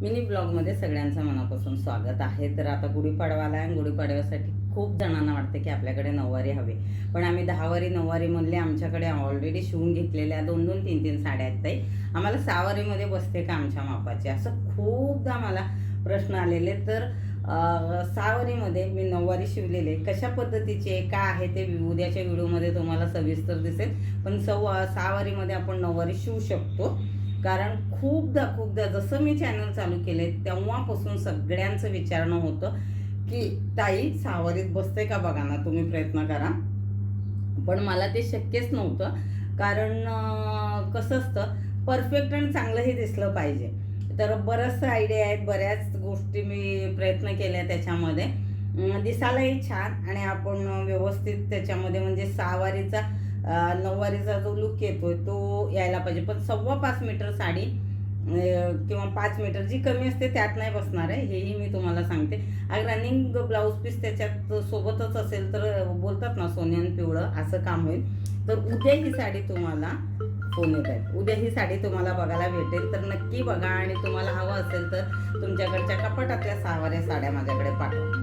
Mini ब्लॉगमध्ये सगळ्यांचं मनापासून स्वागत आहे. तर आता गुढीपाडवाला आहे गुढीपाडव्यासाठी खूप जणांना वाटतं की आपल्याकडे नऊवारी हवे. पण आम्ही दहावारी नऊवारी म्हणले आमच्याकडे ऑलरेडी शिवून घेतलेल्या दोन दोन तीन तीन साड्या आहेत ताई. आम्हाला सहावारीमध्ये बसते का आमच्या मापाची? असं खूपदा मला प्रश्न आलेले. तर सहावारीमध्ये मी नऊवारी शिवलेले. कशा पद्धतीचे काय आहे ते उद्याच्या व्हिडिओमध्ये तुम्हाला सविस्तर दिसेल. पण सव्वा सहावारीमध्ये आपण नऊवारी शिवू शकतो. कारण खूपदा खूपदा जसं मी चॅनल चालू केले तेव्हापासून सगळ्यांचं विचारणं होतं की ताई सहावारीत बसते का बघा ना तुम्ही प्रयत्न करा. पण मला ते शक्यच नव्हतं. कारण कसं असतं परफेक्ट आणि चांगलंही दिसलं पाहिजे. तर बरंचसं आयडिया आहेत बऱ्याच गोष्टी मी प्रयत्न केल्या त्याच्यामध्ये. दिसायलाही छान आणि आपण व्यवस्थित त्याच्यामध्ये म्हणजे सहावारीचा नऊवारीचा जो लुक येतोय तो यायला पाहिजे. पण सव्वा पाच मीटर साडी किंवा पाच मीटर जी कमी असते त्यात नाही बसणार आहे. हेही मी तुम्हाला सांगते. आणि रनिंग ब्लाऊज पीस त्याच्यात सोबतच असेल तर बोलतात ना सोन्यान पिवळं असं काम होईल. तर उद्या ही साडी तुम्हाला सोनेत आहे उद्या ही साडी तुम्हाला बघायला भेटेल. तर नक्की बघा आणि तुम्हाला हवं असेल तर तुमच्याकडच्या कपाटातल्या सहावाऱ्या साड्या माझ्याकडे पाठवा.